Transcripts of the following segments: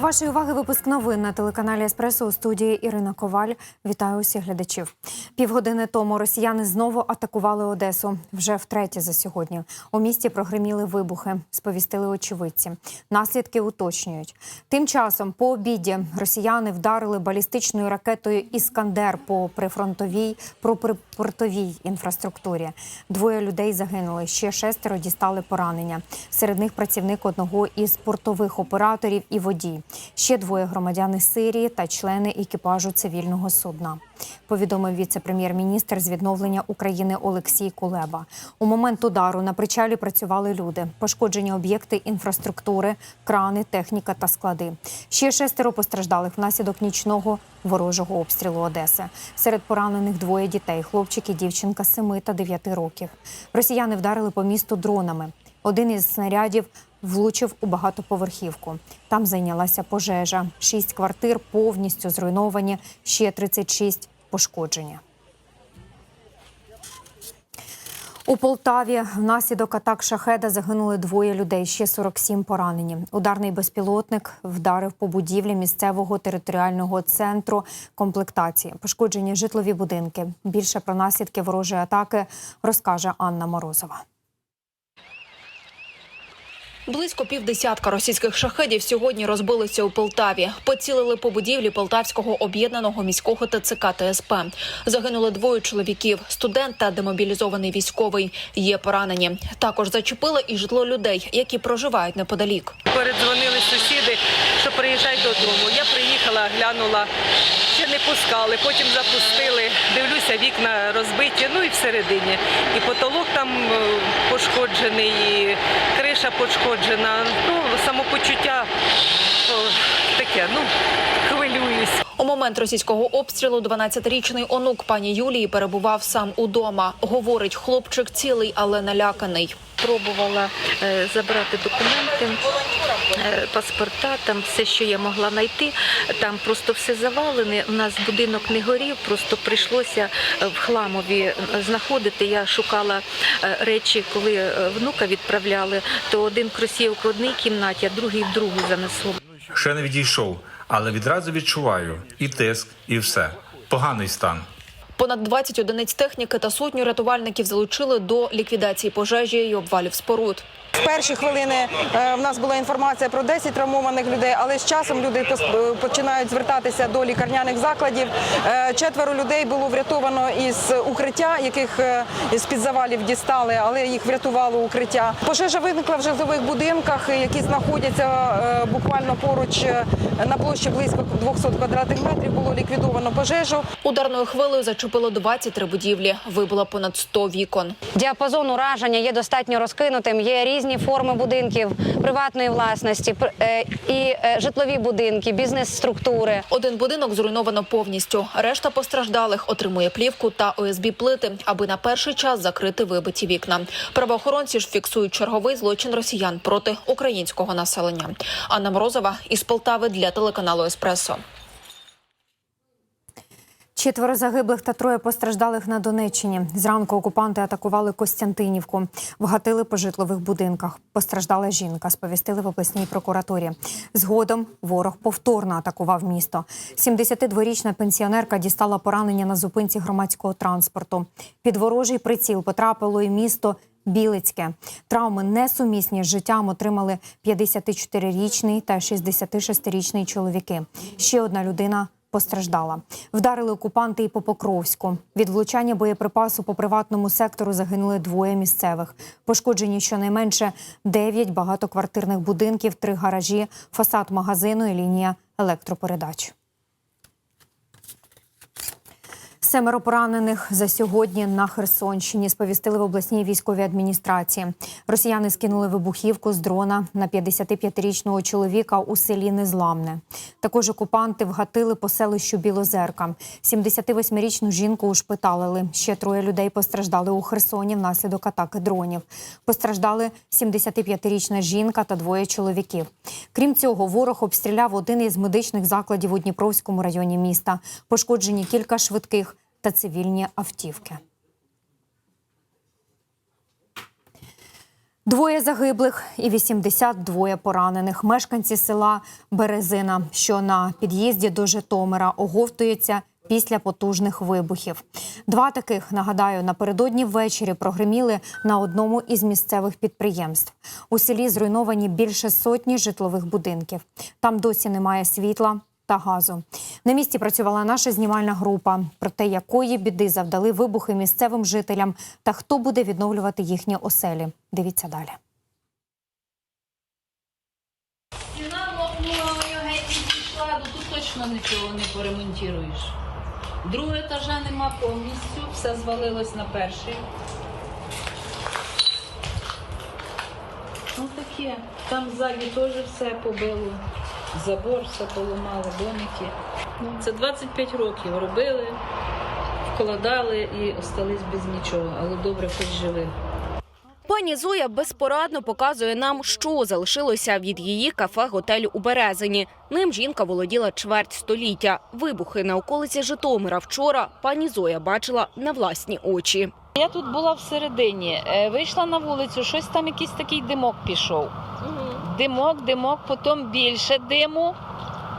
Вашої уваги випуск новин на телеканалі Еспресо у студії Ірина Коваль. Вітаю усіх глядачів. Півгодини тому росіяни знову атакували Одесу. Вже втретє за сьогодні. У місті прогреміли вибухи, сповістили очевидці. Наслідки уточнюють. Тим часом, по обіді, росіяни вдарили балістичною ракетою Іскандер по прифронтовій про припортовій інфраструктурі. Двоє людей загинули. Ще шестеро дістали поранення. Серед них працівник одного із портових операторів і водій. Ще двоє громадян Сирії та члени екіпажу цивільного судна. Повідомив віце-прем'єр-міністр з відновлення України Олексій Кулеба. У момент удару на причалі працювали люди. Пошкоджені об'єкти інфраструктури, крани, техніка та склади. Ще шестеро постраждалих внаслідок нічного ворожого обстрілу Одеси. Серед поранених двоє дітей: хлопчик і дівчинка 7 та 9 років. Росіяни вдарили по місту дронами. Один із снарядів влучив у багатоповерхівку. Там зайнялася пожежа. Шість квартир повністю зруйновані, ще 36 пошкоджені. У Полтаві внаслідок атак шахеда загинули двоє людей, ще 47 поранені. Ударний безпілотник вдарив по будівлі місцевого територіального центру комплектації. Пошкоджені житлові будинки. Більше про наслідки ворожої атаки розкаже Анна Морозова. Близько півдесятка російських шахедів сьогодні розбилися у Полтаві. Поцілили по будівлі Полтавського об'єднаного міського ТЦК ТСП. Загинули двоє чоловіків. Студент та демобілізований військовий. Є поранені. Також зачепили і житло людей, які проживають неподалік. Передзвонили сусіди, що приїжджай додому. Я приїхала, глянула, не пускали, потім запустили. Дивлюся, вікна розбиті, ну і всередині. І потолок там е, пошкоджений, і криша пошкоджена. Ну, самопочуття таке, ну, хвилююсь. У момент російського обстрілу 12-річний онук пані Юлії перебував сам удома. Говорить, хлопчик цілий, але наляканий. пробувала е, забрати документи, е, паспорта, там все, що я могла знайти. Там просто все завалене. У нас будинок не горів, просто прийшлося е, в хламові знаходити. Я шукала е, речі, коли е, внука відправляли, то один кросівок в одній кімнаті, а другий в другу занесло. Ще не відійшов, але відразу відчуваю і тиск, і все. Поганий стан. Понад 20 одиниць техніки та сотню рятувальників залучили до ліквідації пожежі і обвалів споруд. В перші хвилини е, в нас була інформація про 10 травмованих людей, але з часом люди е, починають звертатися до лікарняних закладів. Е, Четверо людей було врятовано із укриття, яких з під завалів дістали, але їх врятувало укриття. Пожежа виникла в житлових будинках, які знаходяться буквально поруч на площі близько 200 квадратних метрів. Було ліквідовано пожежу. Ударною хвилею зачепило 23 будівлі. Вибило понад 100 вікон. Діапазон ураження є достатньо розкинутим. Є різні форми будинків приватної власності е, і е, житлові будинки, бізнес-структури. Один будинок зруйновано повністю. Решта постраждалих отримує плівку та ОСБ плити, аби на перший час закрити вибиті вікна. Правоохоронці ж фіксують черговий злочин росіян проти українського населення. Анна Морозова із Полтави для телеканалу Еспресо. Четверо загиблих та троє постраждалих на Донеччині. Зранку окупанти атакували Костянтинівку, вгатили по житлових будинках. Постраждала жінка, сповістили в обласній прокуратурі. Згодом ворог повторно атакував місто. 72-річна пенсіонерка дістала поранення на зупинці громадського транспорту. Під ворожий приціл потрапило і місто Білицьке. Травми несумісні з життям отримали 54-річний та 66-річний чоловіки. Ще одна людина постраждала. Вдарили окупанти і по Покровську. Від влучання боєприпасу по приватному сектору загинули двоє місцевих. Пошкоджені щонайменше 9 багатоквартирних будинків, три гаражі, фасад магазину і лінія електропередач. Семеро поранених за сьогодні на Херсонщині сповістили в обласній військовій адміністрації. Росіяни скинули вибухівку з дрона на 55-річного чоловіка у селі Незламне. Також окупанти вгатили по селищу Білозерка. 78-річну жінку ушпиталили. Ще троє людей постраждали у Херсоні внаслідок атаки дронів. Постраждали 75-річна жінка та двоє чоловіків. Крім цього, ворог обстріляв один із медичних закладів у Дніпровському районі міста. Пошкоджені кілька швидких та цивільні автівки. Двоє загиблих і 82 поранених. Мешканці села Березина, що на під'їзді до Житомира, оговтуються після потужних вибухів. Два таких, нагадаю, напередодні ввечері прогреміли на одному із місцевих підприємств. У селі зруйновані більше сотні житлових будинків. Там досі немає світла та газу. На місці працювала наша знімальна група. Про те, якої біди завдали вибухи місцевим жителям та хто буде відновлювати їхні оселі. Дивіться далі. Ну точно нічого не поремонтуєш. Другого етажа нема повністю, все звалилось на перший. Ну таке. Там ззаді теж все побило. Забор все поламали, домики. Це 25 років робили, вкладали і остались без нічого, але добре хоч живі. Пані Зоя безпорадно показує нам, що залишилося від її кафе-готелю у Березині. Ним жінка володіла чверть століття. Вибухи на околиці Житомира вчора пані Зоя бачила на власні очі. Я тут була всередині, е, вийшла на вулицю, щось там якийсь такий димок пішов. Димок, димок, потім більше диму,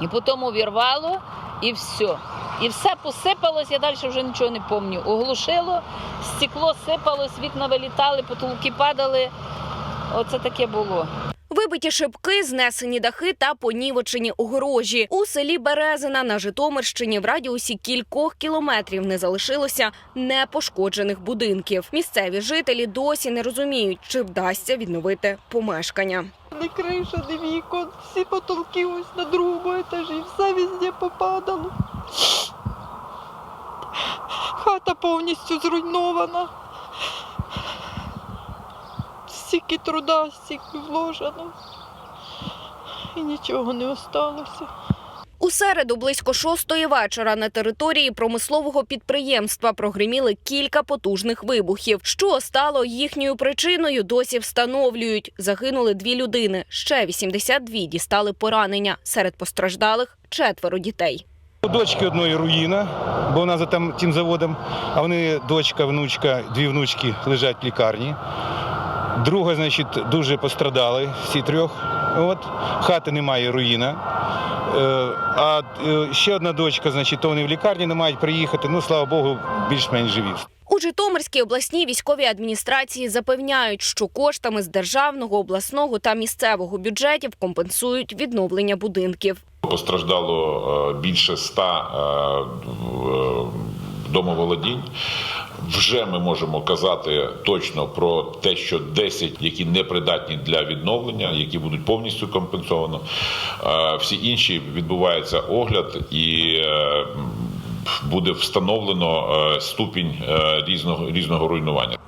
і потім увірвало, і все. І все посипалось, я далі вже нічого не пам'ятаю. Оглушило, стекло сипалось, вікна вилітали, потолки падали. Оце таке було. Вибиті шибки, знесені дахи та понівечені огорожі. У селі Березина на Житомирщині в радіусі кількох кілометрів не залишилося непошкоджених будинків. Місцеві жителі досі не розуміють, чи вдасться відновити помешкання. Ні криша, ні вікон, всі потолки ось на другому етажі, все везде попадало. Хата повністю зруйнована. Стільки труда, стільки вложено. І нічого не осталося. У середу близько шостої вечора на території промислового підприємства прогриміли кілька потужних вибухів. Що стало їхньою причиною, досі встановлюють. Загинули дві людини. Ще 82 дістали поранення. Серед постраждалих четверо дітей. У дочки одної руїна, бо вона за там тим заводом, а вони дочка, внучка, дві внучки лежать в лікарні. Друга, значить, дуже пострадали, всі трьох. От. Хати немає, руїна. Е, А е, ще одна дочка, значить, то вони в лікарні не мають приїхати. Ну, слава Богу, більш-менш живі. У Житомирській обласній військовій адміністрації запевняють, що коштами з державного, обласного та місцевого бюджетів компенсують відновлення будинків. Постраждало е, більше ста домоволодінь. Вже ми можемо казати точно про те, що 10, які не придатні для відновлення, які будуть повністю компенсовано. Е, Всі інші відбувається огляд і е, буде встановлено е, ступінь різного різного руйнування.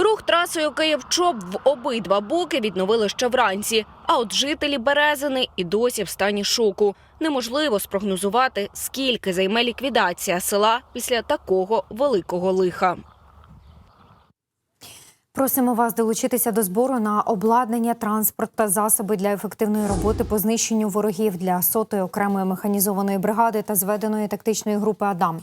Рух трасою Київ-Чоп в обидва боки відновили ще вранці. А от жителі Березини і досі в стані шоку. Неможливо спрогнозувати, скільки займе ліквідація села після такого великого лиха. Просимо вас долучитися до збору на обладнання, транспорт та засоби для ефективної роботи по знищенню ворогів для сотої окремої механізованої бригади та зведеної тактичної групи Адам.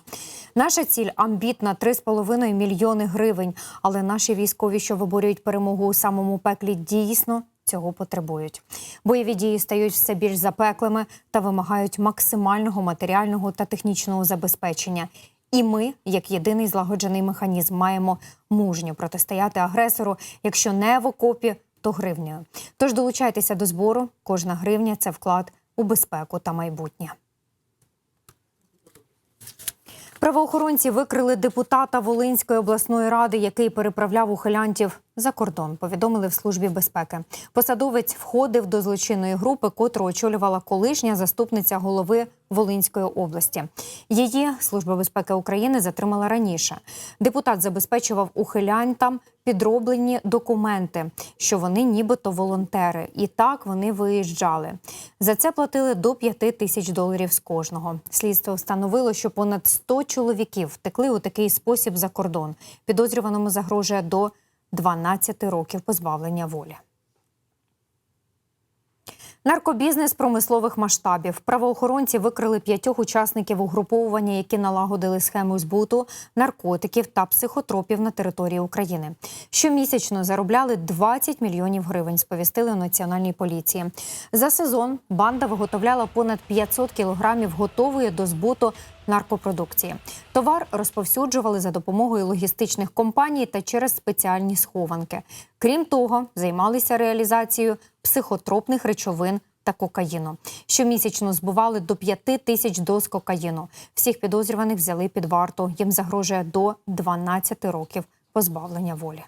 Наша ціль амбітна 3,5 мільйони гривень. Але наші військові, що виборюють перемогу у самому пеклі, дійсно цього потребують. Бойові дії стають все більш запеклими та вимагають максимального матеріального та технічного забезпечення. І ми, як єдиний злагоджений механізм, маємо мужньо протистояти агресору, якщо не в окопі, то гривнею. Тож долучайтеся до збору. Кожна гривня це вклад у безпеку та майбутнє. Правоохоронці викрили депутата Волинської обласної ради, який переправляв ухилянтів за кордон. Повідомили в службі безпеки. Посадовець входив до злочинної групи, котру очолювала колишня заступниця голови Волинської області. Її служба безпеки України затримала раніше. Депутат забезпечував ухилянтам підроблені документи, що вони нібито волонтери, і так вони виїжджали. За це платили до 5 тисяч доларів з кожного. Слідство встановило, що понад 100 чоловіків втекли у такий спосіб за кордон. Підозрюваному загрожує до 12 років позбавлення волі. Наркобізнес промислових масштабів. Правоохоронці викрили п'ятьох учасників угруповування, які налагодили схему збуту наркотиків та психотропів на території України. Щомісячно заробляли 20 мільйонів гривень. Сповістили у національній поліції. За сезон банда виготовляла понад 500 кілограмів готової до збуту наркопродукції. Товар розповсюджували за допомогою логістичних компаній та через спеціальні схованки. Крім того, займалися реалізацією психотропних речовин та кокаїну. Щомісячно збували до 5 тисяч доз кокаїну. Всіх підозрюваних взяли під варту. Їм загрожує до 12 років позбавлення волі.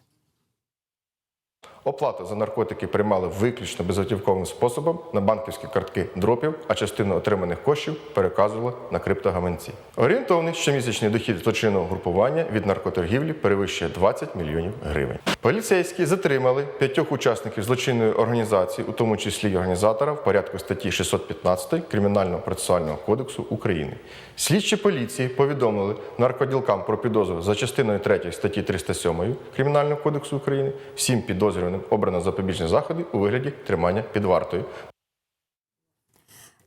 Оплату за наркотики приймали виключно безготівковим способом на банківські картки дропів, а частину отриманих коштів переказували на криптогаманці. Орієнтовний щомісячний дохід злочинного групування від наркоторгівлі перевищує 20 мільйонів гривень. Поліцейські затримали п'ятьох учасників злочинної організації, у тому числі організатора, в порядку статті 615 Кримінального процесуального кодексу України. Слідчі поліції повідомили наркоділкам про підозру за частиною 3 статті 307 Кримінального кодексу України. Всім підозрюваним обрано запобіжні заходи у вигляді тримання під вартою.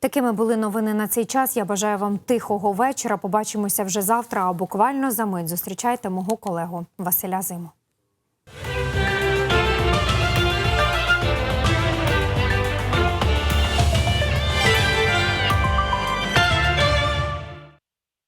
Такими були новини на цей час. Я бажаю вам тихого вечора. Побачимося вже завтра. А буквально за мить зустрічайте мого колегу Василя Зиму.